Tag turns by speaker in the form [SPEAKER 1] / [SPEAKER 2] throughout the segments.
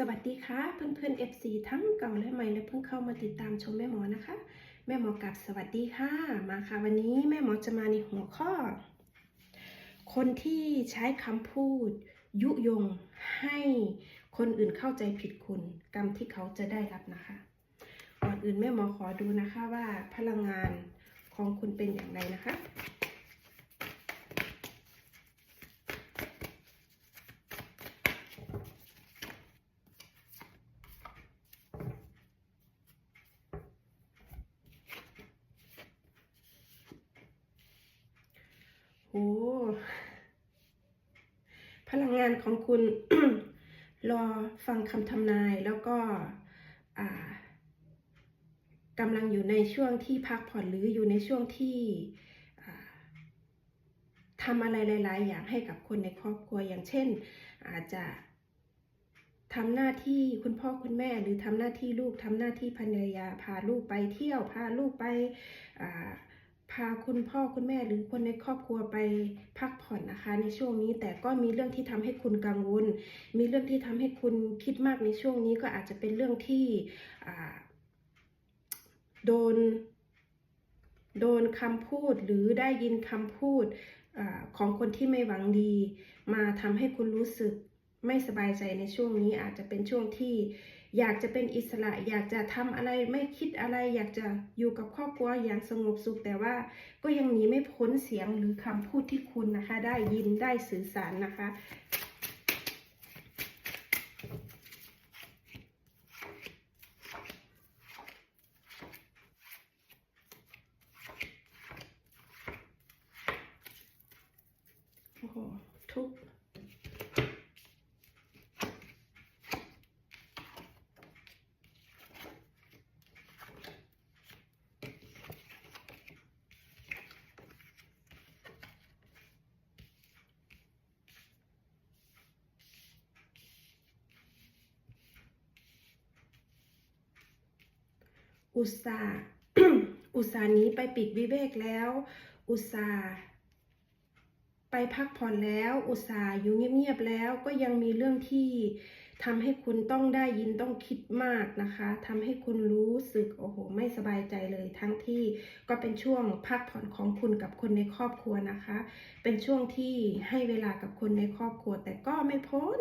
[SPEAKER 1] สวัสดีค่ะเพื่อนๆ FC ทั้งเก่าและใหม่และเพิ่งเข้ามาติดตามชมแม่หมอนะคะ แม่หมอกับสวัสดีค่ะ มาค่ะวันนี้แม่หมอจะมาในหัวข้อ คนที่ใช้คำพูด ยุยงให้คนอื่นเข้าใจผิดคุณกรรมที่เขาจะได้รับนะคะ ก่อนอื่นแม่หมอขอดูนะคะว่าพลังงานของคุณเป็นอย่างไรนะคะ โอ้พลังงานของคุณรอฟังคำทำนายแล้วก็กำลังอยู่ในช่วงที่พักผ่อนหรืออยู่ในช่วงที่ทำอะไรหลาย ๆ อย่างให้กับคนในครอบครัวอย่างเช่น อาจจะทำหน้าที่คุณพ่อคุณแม่หรือทำหน้าที่ลูกทำหน้าที่ภรรยาพาลูกไปเที่ยวพาลูกไปอ่าาคุณพ่อคุณแม่หรือคนในครอบครัวไปพักผ่อนนะคะ ในช่วงนี้แต่ก็มีเรื่องที่ทำให้คุณกังวล มีเรื่องที่ทำให้คุณคิดมากในช่วงนี้ก็อาจจะเป็นเรื่องที่โดน โดนคำพูดหรือได้ยินคำพูดอของคนที่ไม่หวังดี มาทำให้คุณรู้สึกไม่สบายใจในช่วงนี้อาจจะเป็นช่วงที่ อยากจะเป็นอิสระ อยากจะทำอะไรไม่คิดอะไร อยากจะอยู่กับครอบครัวอย่างสงบสุข แต่ว่าก็ยังหนีไม่พ้นเสียงหรือคำพูดที่คุณนะคะ ได้ยินได้สื่อสารนะคะโอ้ทุกข์ อุตส่าห์อุตส่าห์นี้ไปปีกวิเวกแล้ว อุตส่าห์ไปพักผ่อนแล้ว อุตส่าห์อยู่เงียบๆแล้ว ก็ยังมีเรื่องที่ทำให้คุณต้องได้ยินต้องคิดมากนะคะทำให้คุณรู้สึกโอ้โห ไม่สบายใจเลย ทั้งที่ก็เป็นช่วงพักผ่อนของคุณกับคนในครอบครัวนะคะ เป็นช่วงที่ให้เวลากับคนในครอบครัว แต่ก็ไม่พ้น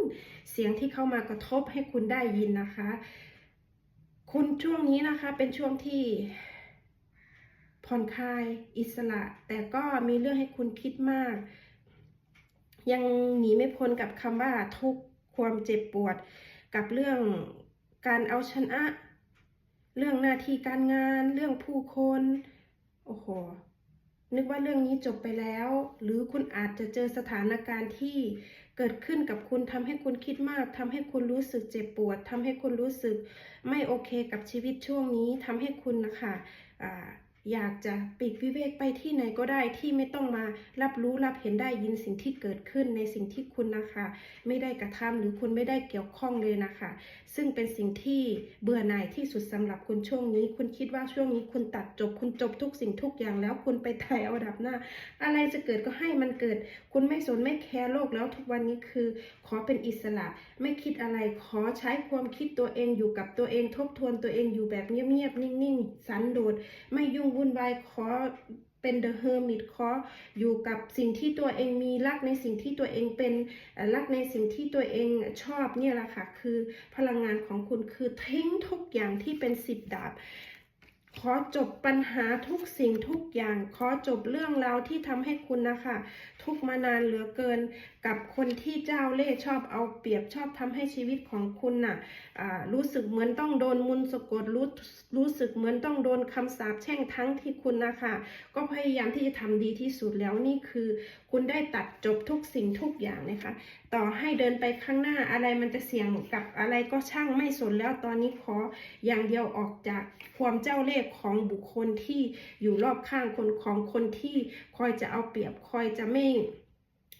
[SPEAKER 1] เสียงที่เข้ามากระทบให้คุณได้ยินนะคะ คุณช่วงนี้นะคะเป็นช่วงที่ผ่อนคลายอิสระ แต่ก็มีเรื่องให้คุณคิดมาก ยังหนีไม่พ้นกับคำว่าทุกข์ความเจ็บปวด กับเรื่องการเอาชนะ เรื่องหน้าที่การงาน เรื่องผู้คน โอ้โห นึกว่าเรื่องนี้จบไปแล้ว หรือคุณอาจจะเจอสถานการณ์ที่เกิดขึ้นกับคุณทำให้คุณคิดมากทำให้คุณรู้สึกเจ็บปวดทำให้คุณรู้สึกไม่โอเคกับชีวิตช่วงนี้ทำให้คุณนะคะอ่า อยากจะปีกวิเวกไปที่ไหนก็ได้ที่ไม่ต้องมารับรู้รับเห็นได้ยินสิ่งที่เกิดขึ้นในสิ่งที่คุณนะคะ ไม่ได้กระทำหรือคุณไม่ได้เกี่ยวข้องเลยนะคะ ซึ่งเป็นสิ่งที่เบื่อหน่ายที่สุดสำหรับคุณช่วงนี้ คุณคิดว่าช่วงนี้คุณตัดจบ คุณจบทุกสิ่งทุกอย่างแล้วคุณไปไถ่เอาดับหน้า อะไรจะเกิดก็ให้มันเกิด คุณไม่สนไม่แคร์โลกแล้วทุกวันนี้คือ ขอเป็นอิสระ ไม่คิดอะไรขอใช้ความคิดตัวเองอยู่กับตัวเองทบทวนตัวเองอยู่แบบเงียบๆนิ่งๆ สันโดษไม่ยุ่งวุ่นวายขอเป็นเดอะเฮอร์มิตขออยู่กับสิ่งที่ตัวเองมีรักในสิ่งที่ตัวเองเป็นรักในสิ่งที่ตัวเองชอบเนี่ยแหละค่ะคือพลังงานของคุณคือทิ้งทุกอย่างที่เป็นสิบดาบ ขอจบปัญหาทุกสิ่งทุกอย่าง ขอจบเรื่องราวที่ทำให้คุณนะคะ ทุกมานานเหลือเกิน กับคนที่เจ้าเล่ชอบเอาเปรียบชอบทำให้ชีวิตของคุณน่ะอ่ารู้สึกเหมือนต้องโดนมุนสะกดรู้รู้สึกเหมือนต้องโดนคำสาปแช่งทั้งที่คุณนะคะ ก็พยายามที่จะทำดีที่สุดแล้วนี่คือ คุณได้ตัดจบทุกสิ่งทุกอย่างนะคะ ต่อให้เดินไปข้างหน้าอะไรมันจะเสี่ยงกับอะไรก็ช่างไม่สนแล้วตอนนี้ขออย่างเดียวออกจากความเจ้าเล่หของบุคคลที่อยู่รอบข้างคนของคนที่คอยจะเอาเปรียบคอยจะไม่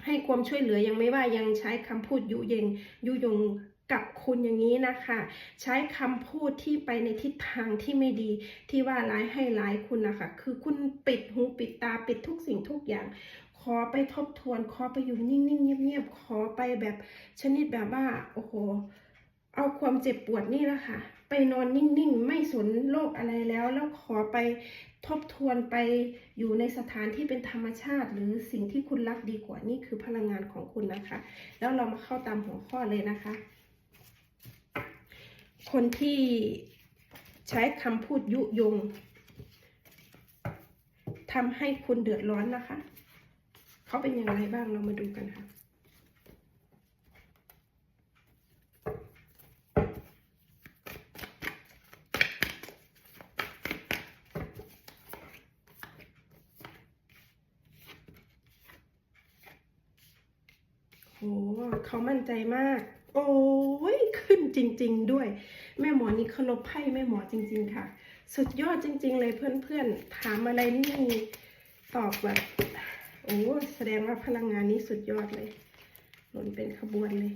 [SPEAKER 1] ให้ความช่วยเหลือยังไม่ว่ายังใช้คำพูดยุยงยุยงกับคุณอย่างนี้นะคะ ใช้คำพูดที่ไปในทิศทางที่ไม่ดีที่ว่าร้ายให้ร้ายคุณนะคะคือคุณปิดหูปิดตาปิดทุกสิ่งทุกอย่าง ขอไปทบทวน ขอไปอยู่นิ่งๆเงียบๆขอไปแบบชนิดแบบว่าโอ้โหเอาความเจ็บปวดนี่แหละค่ะ ไปนอนนิ่งๆ ไม่สนโลกอะไรแล้ว แล้วขอไปทบทวนไปอยู่ในสถานที่เป็นธรรมชาติ หรือสิ่งที่คุณรักดีกว่านี่คือพลังงานของคุณนะคะ แล้วเรามาเข้าตามหัวข้อเลยนะคะ คนที่ใช้คำพูดยุยงทำให้คุณเดือดร้อนนะคะ เขาเป็นอย่างไรบ้างเรามาดูกันค่ะ อ้เขามั่นใจมาก โอ้ยขึ้นจริง ๆ ด้วย แม่หมอนี่เคารพไพ่แม่หมอจริง ๆ ค่ะ สุดยอดจริง ๆ เลยเพื่อนๆถามอะไรนี่ตอบแบบโอ้แสดงว่าพลังงานนี้สุดยอดเลย หล่นเป็นขบวนเลย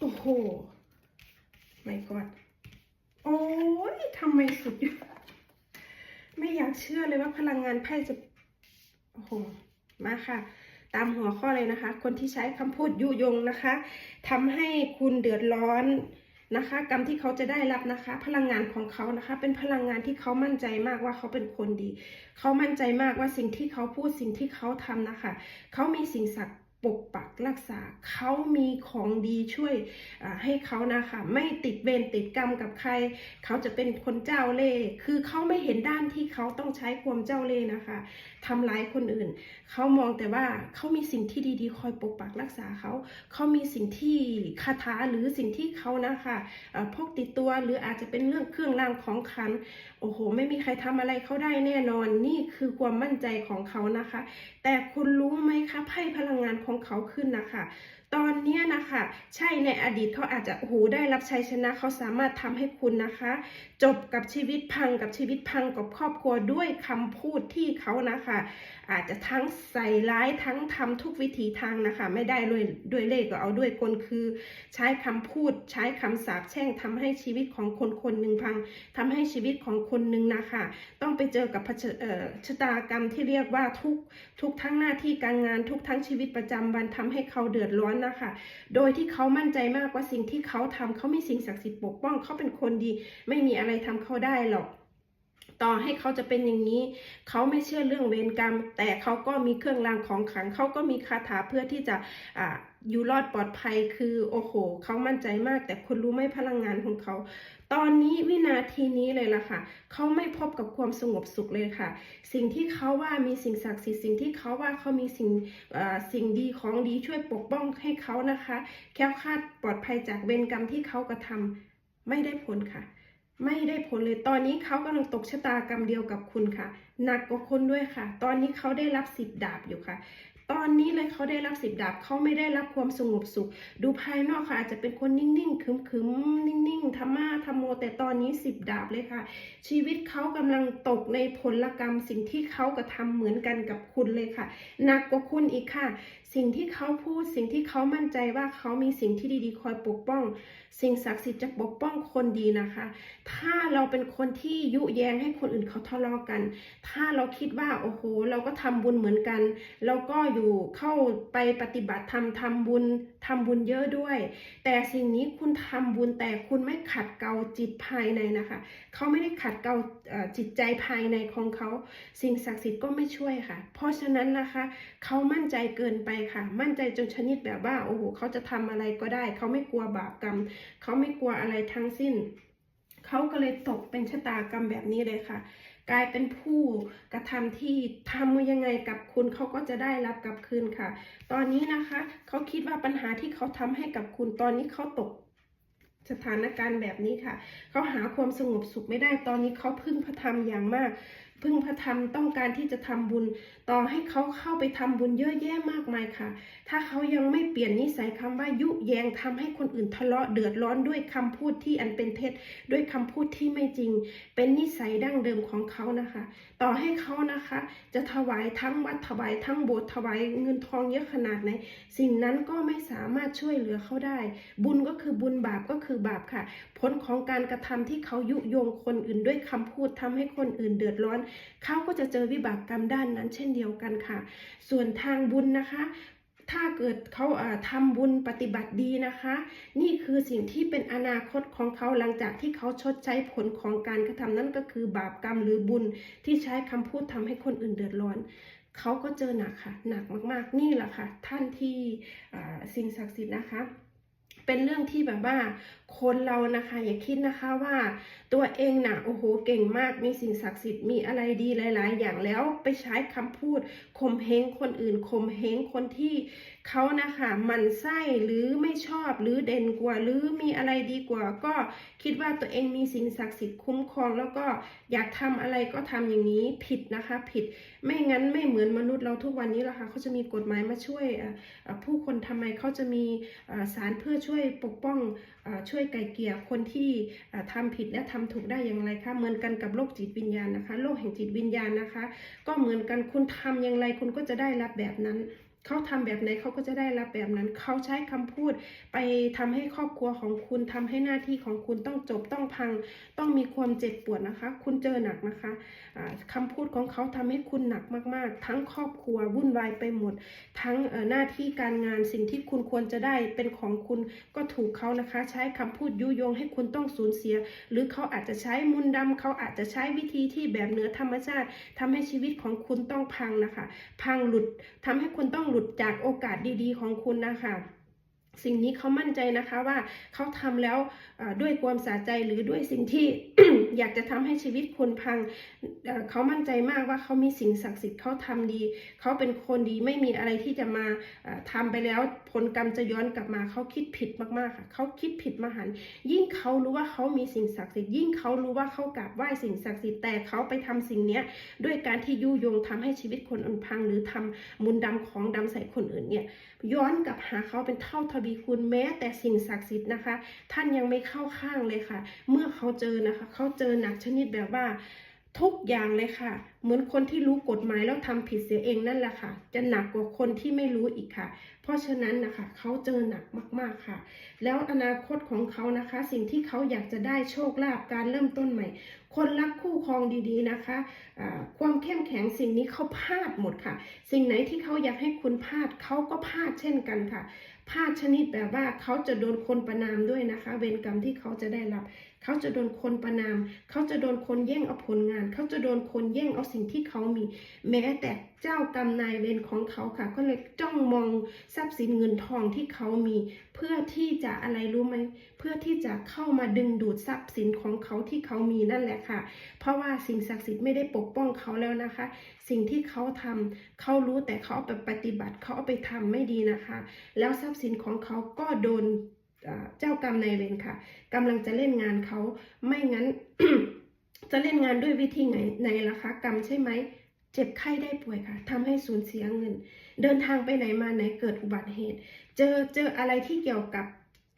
[SPEAKER 1] โอ้โหไม่กอดโอ้ยทำไมสุด ไม่อยากเชื่อเลยว่าพลังงานไพ่จะ โอ้โห มาค่ะ ตามหัวข้อเลยนะคะ คนที่ใช้คำพูดยุยงนะคะทำให้คุณเดือดร้อนนะคะ กรรมที่เขาจะได้รับนะคะ พลังงานของเขานะคะ เป็นพลังงานที่เขามั่นใจมากว่าเขาเป็นคนดี เขามั่นใจมากว่าสิ่งที่เขาพูดสิ่งที่เขาทำนะคะ เขามีสิ่งศักดิ์ ปกปักรักษาเขามีของดีช่วยให้เขานะคะไม่ติดเวรติดกรรมกับใคร เขาจะเป็นคนเจ้าเล่ห์คือเขาไม่เห็นด้านที่เขาต้องใช้ความเจ้าเล่ห์นะคะทำร้ายคนอื่น เขามองแต่ว่าเขามีสิ่งที่ดีๆ คอยปกปักรักษาเขาเขามีสิ่งที่คาถาหรือสิ่งที่เขานะคะเอ่อพกติดตัวหรืออาจจะเป็นเรื่องเครื่องรางของขลังโอ้โห ไม่มีใครทำอะไรเขาได้แน่นอนนี่คือความมั่นใจของเขานะคะ แต่คุณรู้ไหมคะไพ่พลังงานของเขาขึ้นนะคะ ตอนนี้นะคะ ใช่ในอดีตเขาอาจจะโอ้โหได้รับชัยชนะเขาสามารถทำให้คุณนะคะ จบกับชีวิตพังกับชีวิตพังกับครอบครัวด้วยคำพูดที่เขานะคะ อาจจะทั้งใส่ร้ายทั้งทำทุกวิถีทางนะคะ ไม่ได้ด้วยด้วยเล่ห์ก็เอาด้วยกลคือ ใช้คำพูดใช้คำสาปแช่งทำให้ชีวิตของคนคนหนึ่งพังทำให้ชีวิตของคนหนึ่งนะคะ ต้องไปเจอกับเผชิญเอ่อชะตากรรมที่เรียกว่าทุกทุกทั้งหน้าที่การงานทุกทั้งชีวิตประจำวันทำให้เขาเดือดร้อนนะคะ โดยที่เขามั่นใจมากว่าสิ่งที่เขาทำเขามีสิ่งศักดิ์สิทธิ์ปกป้องเขาเป็นคนดี ไม่มีอะไรทำเขาได้หรอกต่อให้เขาจะเป็นอย่างนี้ เขาไม่เชื่อเรื่องเวรกรรม แต่เขาก็มีเครื่องรางของขลัง เขาก็มีคาถาเพื่อที่จะ อยู่รอดปลอดภัยคือโอ้โหเขามั่นใจมาก แต่คุณรู้ไหมพลังงานของเขา ตอนนี้วินาทีนี้เลยล่ะค่ะเขาไม่พบกับความสงบสุขเลยค่ะ สิ่งที่เขาว่ามีสิ่งศักดิ์สิทธิ์สิ่งที่เขาว่าเขามีสิ่งอ่าสิ่งดีของดีช่วยปกป้องให้เขานะคะ แค้วคาดปลอดภัยจากเวรกรรมที่เขากระทำไม่ได้ผลค่ะ ไม่ได้ผลเลยตอนนี้เขากำลังตกชะตากรรมเดียวกับคุณค่ะหนักกว่าคนด้วยค่ะ ตอนนี้เขาได้รับสิบดาบอยู่ค่ะ ตอนนี้เลยเขาได้รับสิบดาบเขาไม่ได้รับความสงบสุข ดูภายนอกค่ะอาจจะเป็นคนนิ่งๆคึมๆนิ่งๆธรรมะธรรมโม แต่ตอนนี้สิบดาบเลยค่ะ ชีวิตเขากำลังตกในผลกรรมสิ่งที่เขากระทำเหมือนกันกับคุณเลยค่ะหนักกว่าคุณอีกค่ะสิ่งที่เขาพูดสิ่งที่เขามั่นใจว่าเขามีสิ่งที่ดีๆ คอยปกป้อง สิ่งศักดิ์สิทธิ์จะปกป้องคนดีนะคะ ถ้าเราเป็นคนที่ยุแยงให้คนอื่นเขาทะเลาะกัน ถ้าเราคิดว่าโอ้โหเราก็ทำบุญเหมือนกันแล้วก็อยู่เข้าไปปฏิบัติธรรมทำบุญทำบุญเยอะด้วย แต่สิ่งนี้คุณทำบุญแต่คุณไม่ขัดเกลาจิตภายในนะคะเขาไม่ได้ขัดเกลาจิตใจภายในของเขา สิ่งศักดิ์สิทธิ์ก็ไม่ช่วยค่ะ เพราะฉะนั้นนะคะเขามั่นใจเกินไปค่ะ มั่นใจจนชนิดแบบว่าโอ้โหเขาจะทำอะไรก็ได้ เขาไม่กลัวบาปกรรม เขาไม่กลัวอะไรทั้งสิ้น เขาก็เลยตกเป็นชะตากรรมแบบนี้เลยค่ะ กลายเป็นผู้กระทำที่ทำยังไงกับคุณเขาก็จะได้รับกลับคืนค่ะ ตอนนี้นะคะเขาคิดว่าปัญหาที่เขาทำให้กับคุณตอนนี้เขาตกสถานการณ์แบบนี้ค่ะ เขาหาความสงบสุขไม่ได้ตอนนี้เขาพึ่งพระธรรมอย่างมาก พึ่งพระธรรมต้องการที่จะทำบุญ ต่อให้เขาเข้าไปทำบุญเยอะแยะมากมายค่ะ ถ้าเขายังไม่เปลี่ยนนิสัยคำว่ายุแยงทำให้คนอื่นทะเลาะเดือดร้อนด้วยคำพูดที่อันเป็นเท็จ ด้วยคำพูดที่ไม่จริง เป็นนิสัยดั้งเดิมของเขานะคะ ต่อให้เขานะคะ จะถวายทั้งวัดถวายทั้งโบสถ์ถวายเงินทองเยอะขนาดไหนสิ่งนั้นก็ไม่สามารถช่วยเหลือเขาได้ บุญก็คือบุญบาปก็คือบาปค่ะ ผลของการกระทำที่เขายุยงคนอื่นด้วยคำพูดทำให้คนอื่นเดือดร้อนเขาก็จะเจอวิบากกรรมด้านนั้น เช่นเดียวกันค่ะ ส่วนทางบุญนะคะถ้าเกิดเขาเอ่อทำบุญปฏิบัติดีนะคะ นี่คือสิ่งที่เป็นอนาคตของเขาหลังจากที่เขาชดใช้ผลของการกระทำนั่นก็คือบาปกรรมหรือบุญที่ใช้คำพูดทำให้คนอื่นเดือดร้อนเขาก็เจอหนักค่ะ หนักมากๆนี่แหละค่ะ ท่านที่สิ่งศักดิ์สิทธิ์นะคะ เป็นเรื่องที่แบบว่าคนเรานะคะ อย่าคิดนะคะว่าตัวเองน่ะโอ้โหเก่งมากมีสิ่งศักดิ์สิทธิ์มีอะไรดีหลาย ๆ อย่างแล้วไปใช้คำพูดข่มเหงคนอื่นข่มเหงคนที่เขานะคะมันไส้หรือไม่ชอบหรือเด่นกว่าหรือมีอะไรดีกว่า ก็คิดว่าตัวเองมีสิ่งศักดิ์สิทธิ์คุ้มครอง แล้วก็อยากทำอะไรก็ทำอย่างนี้ผิดนะคะ ผิดไม่งั้นไม่เหมือนมนุษย์เราทุกวันนี้ละค่ะเขาจะมีกฎหมายมาช่วยผู้คนทำไมเขาจะมีเอ่อศาลเพื่อช่วยยปกป้องอช่วยไกลเกลี่ยคนที่เอ่อทำผิดและทำถูกได้อย่างไรคะเหมือนกันกับโลกจิตวิญญาณนะคะ โลกแห่งจิตวิญญาณนะคะ ก็เหมือนกันคุณทำอย่างไรคุณก็จะได้รับแบบนั้น เขาทำแบบไหนเขาก็จะได้รับแบบนั้น เขาใช้คำพูดไปทำให้ครอบครัวของคุณทำให้หน้าที่ของคุณต้องจบต้องพัง ต้องมีความเจ็บปวดนะคะ คุณเจอหนักนะคะอ่าคำพูดของเขาทำให้คุณหนักมาก ๆ ทั้งครอบครัววุ่นวายไปหมด ทั้งหน้าที่การงานสิ่งที่คุณควรจะได้เป็นของคุณก็ถูกเขานะคะ ใช้คำพูดยุยงให้คุณต้องสูญเสีย หรือเขาอาจจะใช้มุนต์ดำเขาอาจจะใช้วิธีที่แบบเหนือธรรมชาติทำให้ชีวิตของคุณต้องพังนะคะ พังหลุดทำให้คุณต้องหลุดจากโอกาสดีๆ ของคุณนะคะ สิ่งนี้เขามั่นใจนะคะว่าเขาทำแล้วด้วยความสาใจหรือด้วยสิ่งที่อยากจะทำให้ชีวิตคุณพังเเขามั่นใจมากว่าเขามีสิ่งศักดิ์สิทธิ์เขาทำดี เขาเป็นคนดีไม่มีอะไรที่จะมาเอ่อทำไปแล้วผลกรรมจะย้อนกลับมาเขาคิดผิดมากๆค่ะเขาคิดผิดมหัน ยิ่งเขารู้ว่าเขามีสิ่งศักดิ์สิทธิ์ยิ่งเขารู้ว่าเขากราบไหว้สิ่งศักดิ์สิทธิ์แต่เขาไปทำสิ่งเนี้ยด้วยการที่ยุยงทำให้ชีวิตคนอื่นพัง หรือทำมุนต์ดำของดำใส่คนอื่นเนี่ยย้อนกลับหาเขาเป็นเท่าทวีคูณแม้แต่สิ่งศักดิ์สิทธิ์นะคะ ท่านยังไม่เข้าข้างเลยค่ะ เมื่อเขาเจอนะคะเขาเจอหนักชนิดแบบว่า ทุกอย่างเลยค่ะ เหมือนคนที่รู้กฎหมายแล้วทำผิดเสียเองนั่นแหละค่ะ จะหนักกว่าคนที่ไม่รู้อีกค่ะ เพราะฉะนั้นนะคะเขาเจอหนักมากๆค่ะ แล้วอนาคตของเขานะคะ สิ่งที่เขาอยากจะได้โชคลาภการเริ่มต้นใหม่ คนรักคู่ครองดีๆนะคะ ความเข้มแข็งสิ่งนี้เขาพลาดหมดค่ะ สิ่งไหนที่เขาอยากให้คุณพลาดเขาก็พลาดเช่นกันค่ะพลาดชนิดแบบว่าเขาจะโดนคนประนามด้วยนะคะ เวรกรรมที่เขาจะได้รับ เขาจะโดนคนประนาม เขาจะโดนคนแย่งเอาผลงาน เขาจะโดนคนแย่งเอาสิ่งที่เขามี แม้แต่เจ้ากรรมนายเวรของเขาค่ะ ก็เลยจ้องมองทรัพย์สินเงินทองที่เขามี เพื่อที่จะอะไรรู้ไหมเพื่อที่จะเข้ามาดึงดูดทรัพย์สินของเขาที่เขามีนั่นแหละค่ะ เพราะว่าสิ่งศักดิ์สิทธิ์ไม่ได้ปกป้องเขาแล้วนะคะ สิ่งที่เขาทำเขารู้แต่เขาไปปฏิบัติเขาเอาไปทำไม่ดีนะคะ แล้วทรัพย์สินของเขาก็โดนเจ้ากรรมนายเวรค่ะกำลังจะเล่นงานเขาไม่งั้น จะเล่นงานด้วยวิธีไหนไหนล่ะคะกรรมใช่ไหม เจ็บไข้ได้ป่วยค่ะทำให้สูญเสียเงิน เดินทางไปไหนมาไหนเกิดอุบัติเหตุ เจอเจออะไรที่เกี่ยวกับ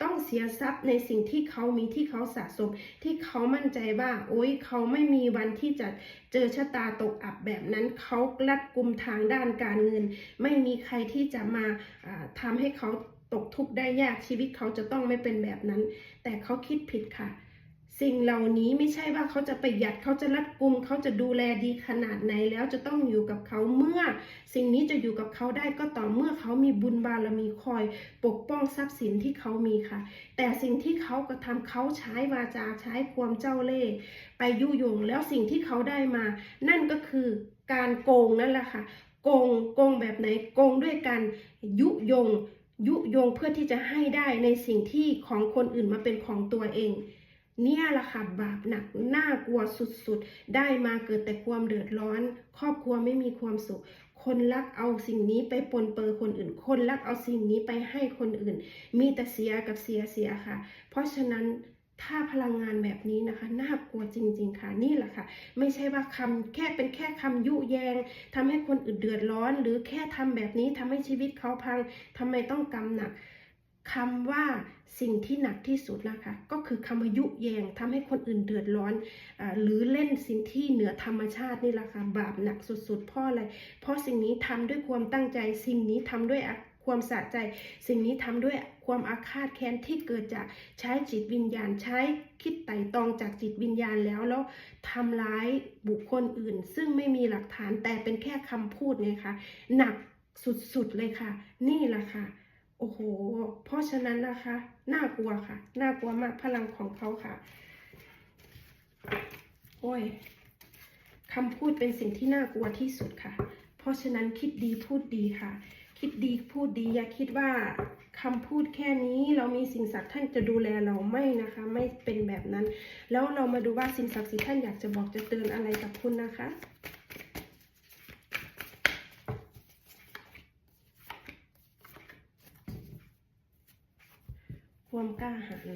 [SPEAKER 1] ต้องเสียทรัพย์ในสิ่งที่เขามีที่เขาสะสม ที่เขามั่นใจว่าโอ๊ยเขาไม่มีวันที่จะเจอชะตาตกอับแบบนั้นเขาลัดกุมทางด้านการเงิน ไม่มีใครที่จะมาอ่าทำให้เขาตกทุกข์ได้ยากชีวิตเขาจะต้องไม่เป็นแบบนั้น แต่เขาคิดผิดค่ะ สิ่งเหล่านี้ไม่ใช่ว่าเขาจะประหยัดเขาจะรัดกุมเขาจะดูแลดีขนาดไหนแล้วจะต้องอยู่กับเขาเมื่อ สิ่งนี้จะอยู่กับเขาได้ก็ต่อเมื่อเขามีบุญบารมีคอย ปกป้องทรัพย์สินที่เขามีค่ะ แต่สิ่งที่เขากระทำเขาใช้วาจาใช้ความเจ้าเล่ห์ไปยุยงแล้วสิ่งที่เขาได้มา นั่นก็คือการโกงนั่นแหละค่ะ โกงโกงแบบไหนโกงด้วยการยุยง ยุยงเพื่อที่จะให้ได้ในสิ่งที่ของคนอื่นมาเป็นของตัวเอง เนี่ยแหละค่ะบาปหนักน่ากลัวสุดๆ ได้มาเกิดแต่ความเดือดร้อน ครอบครัวไม่มีความสุข คนรักเอาสิ่งนี้ไปปนเปื้อคนอื่น คนรักเอาสิ่งนี้ไปให้คนอื่น มีแต่เสียกับเสียเสียค่ะ เพราะฉะนั้นถ้าพลังงานแบบนี้นะคะน่ากลัวจริง ๆ ค่ะนี่แหละค่ะ ไม่ใช่ว่าคำแค่เป็นแค่คำยุแยงทำให้คนอื่นเดือดร้อน หรือแค่ทำแบบนี้ทำให้ชีวิตเขาพังทำไมต้องกำหนัก คำว่าสิ่งที่หนักที่สุดนะคะก็คือคำว่ายุแยงทำให้คนอื่นเดือดร้อนอหรือเล่นสิ่งที่เหนือธรรมชาตินี่แหละค่ะบาปหนักสุดๆเพราะอะไรเพราะสิ่งนี้ทำด้วยความตั้งใจ สิ่งนี้ทำด้วยความสะใจ สิ่งนี้ทำด้วยความอาฆาตแค้นที่เกิดจากใช้จิตวิญญาณใช้คิดไต่ตองจากจิตวิญญาณแล้วแล้วทำร้ายบุคคลอื่น ซึ่งไม่มีหลักฐานแต่เป็นแค่คำพูดไงคะหนักสุดๆเลยค่ะ นี่แหละค่ะ โอ้โห เพราะฉะนั้นนะคะ น่ากลัวค่ะ น่ากลัวมากพลังของเขาค่ะ โอ้ยคำพูดเป็นสิ่งที่น่ากลัวที่สุดค่ะ เพราะฉะนั้นคิดดีพูดดีค่ะ คิดดีพูดดีอย่าคิดว่าคำพูดแค่นี้เรามีสิ่งศักดิ์ท่านจะดูแลเราไม่นะคะ ไม่เป็นแบบนั้น แล้วเรามาดูว่าสิ่งศักดิ์สิทธิ์ท่านอยากจะบอกจะเตือนอะไรกับคุณนะคะ ความกล้าหาญ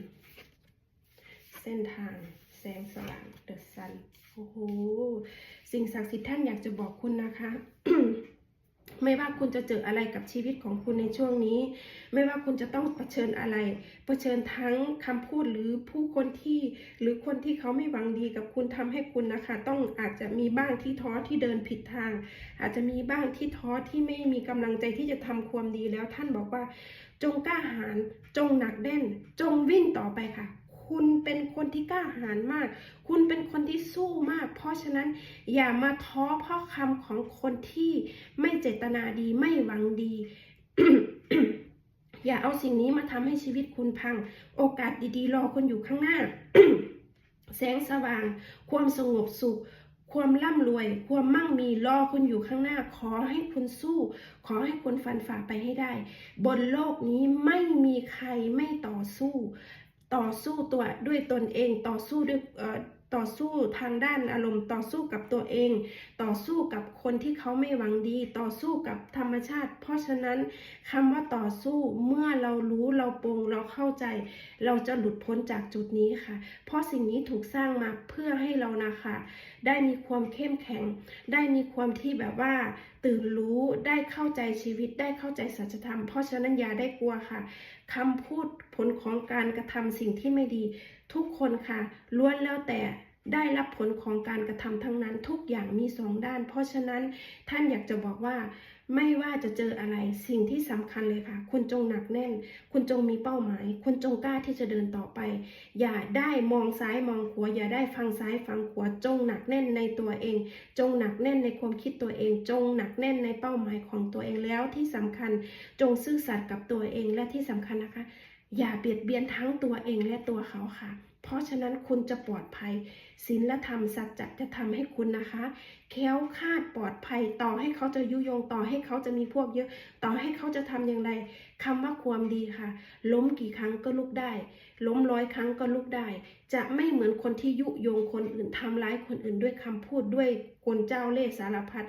[SPEAKER 1] เส้นทางแสงสว่างเดอะซัน โอ้โห สิ่งศักดิ์สิทธิ์ท่านอยากจะบอกคุณนะคะ ไม่ว่าคุณจะเจออะไรกับชีวิตของคุณในช่วงนี้ ไม่ว่าคุณจะต้องเผชิญอะไร เผชิญทั้งคำพูดหรือผู้คนที่ หรือคนที่เขาไม่หวังดีกับคุณทำให้คุณนะคะ ต้องอาจจะมีบ้างที่ท้อที่เดินผิดทาง อาจจะมีบ้างที่ท้อที่ไม่มีกำลังใจที่จะทำความดีแล้วท่านบอกว่า จงกล้าหาญจงหนักแน่น จงวิ่งต่อไปค่ะ คุณเป็นคนที่กล้าหาญมาก คุณเป็นคนที่สู้มาก เพราะฉะนั้นอย่ามาท้อเพราะคำของคนที่ไม่เจตนาดีไม่หวังดี อย่าเอาสิ่งนี้มาทำให้ชีวิตคุณพัง โอกาสดีๆ รอคุณอยู่ข้างหน้า แสงสว่าง ความสงบสุขความร่ำรวย ความมั่งมีรอคุณอยู่ข้างหน้า ขอให้คุณสู้ ขอให้คุณฟันฝ่าไปให้ได้ บนโลกนี้ไม่มีใครไม่ต่อสู้ ต่อสู้ตัวด้วยตนเองต่อสู้ด้วยต่อสู้ทางด้านอารมณ์ต่อสู้กับตัวเอง ต่อสู้กับคนที่เขาไม่หวังดี ต่อสู้กับธรรมชาติ เพราะฉะนั้นคำว่าต่อสู้เมื่อเรารู้เราปรงเราเข้าใจ เราจะหลุดพ้นจากจุดนี้ค่ะ เพราะสิ่งนี้ถูกสร้างมาเพื่อให้เรานะคะได้มีความเข้มแข็ง ได้มีความที่แบบว่าตื่นรู้ได้เข้าใจชีวิตได้เข้าใจสัจธรรม เพราะฉะนั้นอย่าได้กลัวค่ะคำพูด ผลของการกระทำสิ่งที่ไม่ดี ทุกคนค่ะล้วนแล้วแต่ได้รับผลของการกระทำทั้งนั้นทุกอย่างมีสองด้าน เพราะฉะนั้นท่านอยากจะบอกว่า ไม่ว่าจะเจออะไรสิ่งที่สำคัญเลยค่ะ คุณจงหนักแน่น คุณจงมีเป้าหมาย คุณจงกล้าที่จะเดินต่อไป อย่าได้มองซ้ายมองขวาอย่าได้ฟังซ้ายฟังขวาจงหนักแน่นในตัวเอง จงหนักแน่นในความคิดตัวเอง จงหนักแน่นในเป้าหมายของตัวเองแล้วที่สำคัญ จงซื่อสัตย์กับตัวเองและที่สำคัญนะคะ อย่าเบียดเบียนทั้งตัวเองและตัวเขาค่ะ เพราะฉะนั้นคุณจะปลอดภัยศีลธรรมสัจจะจะทำให้คุณนะคะ แค้วคาดปลอดภัยต่อให้เขาจะยุยงต่อให้เขาจะมีพวกเยอะ ต่อให้เขาจะทำอย่างไรคำว่าความดีค่ะ ล้มกี่ครั้งก็ลุกได้ ล้มร้อยครั้งก็ลุกได้ จะไม่เหมือนคนที่ยุยงคนอื่นทำร้ายคนอื่นด้วยคำพูดด้วยกลเจ้าเล่ห์สารพัด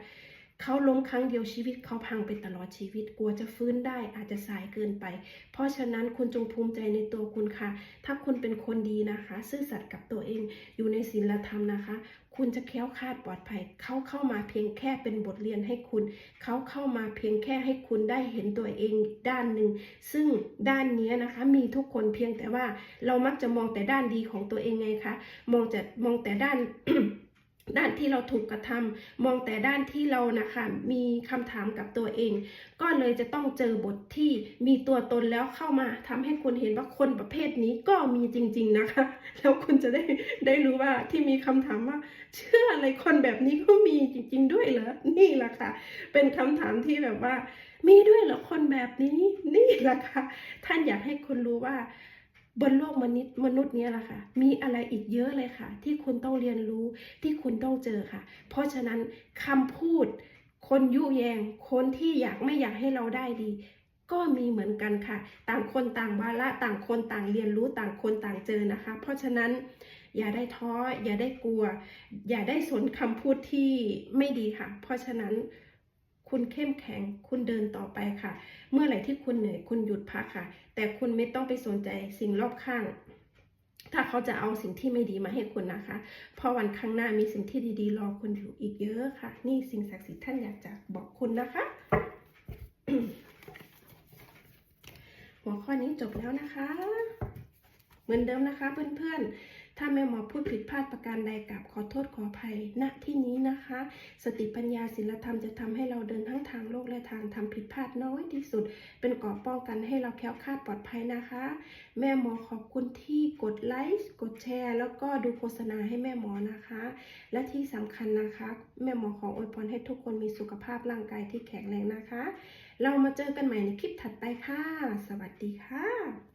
[SPEAKER 1] เขาล้มครั้งเดียวชีวิตเขาพังไปตลอดชีวิต กลัวจะฟื้นได้อาจจะสายเกินไป เพราะฉะนั้นคุณจงภูมิใจในตัวคุณค่ะ ถ้าคุณเป็นคนดีนะคะ ซื่อสัตย์กับตัวเองอยู่ในศีลธรรมนะคะ คุณจะแค้วคาดปลอดภัย เขาเข้ามาเพียงแค่เป็นบทเรียนให้คุณ เขาเข้ามาเพียงแค่ให้คุณได้เห็นตัวเองด้านหนึ่ง ซึ่งด้านนี้นะคะมีทุกคนเพียงแต่ว่าเรามักจะมองแต่ด้านดีของตัวเองไงคะ มองจะมองแต่ด้าน ด้านที่เราถูกกระทำมองแต่ด้านที่เรานะคะมีคำถามกับตัวเอง ก็เลยจะต้องเจอบทที่มีตัวตนแล้วเข้ามาทำให้คุณเห็นว่าคนประเภทนี้ก็มีจริง ๆนะคะ แล้วคุณจะได้ได้รู้ว่าที่มีคำถามว่า เชื่ออะไรคนแบบนี้ก็มีจริง ๆ ด้วยเหรอนี่แหละค่ะ เป็นคำถามที่แบบว่า มีด้วยเหรอคนแบบนี้นี่แหละค่ะท่านอยากให้คุณรู้ว่า บนโลกมนุษย์มนุษย์นี้แหละค่ะ มีอะไรอีกเยอะเลยค่ะ ที่คุณต้องเรียนรู้ที่คุณต้องเจอค่ะ เพราะฉะนั้นคำพูด คนยุแยง คนที่อยากไม่อยากให้เราได้ดี ก็มีเหมือนกันค่ะ ต่างคนต่างวาระต่างคนต่างเรียนรู้ต่างคนต่างเจอนะคะ เพราะฉะนั้นอย่าได้ท้ออย่าได้กลัว อย่าได้สนคำพูดที่ไม่ดีค่ะ เพราะฉะนั้น คุณเข้มแข็ง คุณเดินต่อไปค่ะ เมื่อไหร่ที่คุณเหนื่อยคุณหยุดพักค่ะ แต่คุณไม่ต้องไปสนใจสิ่งรอบข้าง ถ้าเขาจะเอาสิ่งที่ไม่ดีมาให้คุณนะคะ เพราะวันข้างหน้ามีสิ่งที่ดีๆ รอคุณอยู่อีกเยอะค่ะ นี่สิ่งศักดิ์สิทธิ์ท่านอยากจะบอกคุณนะคะ หัวข้อนี้จบแล้วนะคะ เหมือนเดิมนะคะเพื่อนๆ ถ้าแม่หมอพูดผิดพลาดประการใดกับขอโทษขออภัยณที่นี้นะคะ สติปัญญาศีลธรรมจะทำให้เราเดินทั้งทางโลกและทางธรรมผิดพลาดน้อยที่สุด เป็นเกราะป้องกันให้เราแคล้วคลาดปลอดภัยนะคะ แม่หมอขอบคุณที่กดไลค์กดแชร์ แล้วก็ดูโฆษณาให้แม่หมอนะคะ และที่สำคัญนะคะ แม่หมอขออวยพรให้ทุกคนมีสุขภาพร่างกายที่แข็งแรงนะคะ เรามาเจอกันใหม่ในคลิปถัดไปค่ะ สวัสดีค่ะ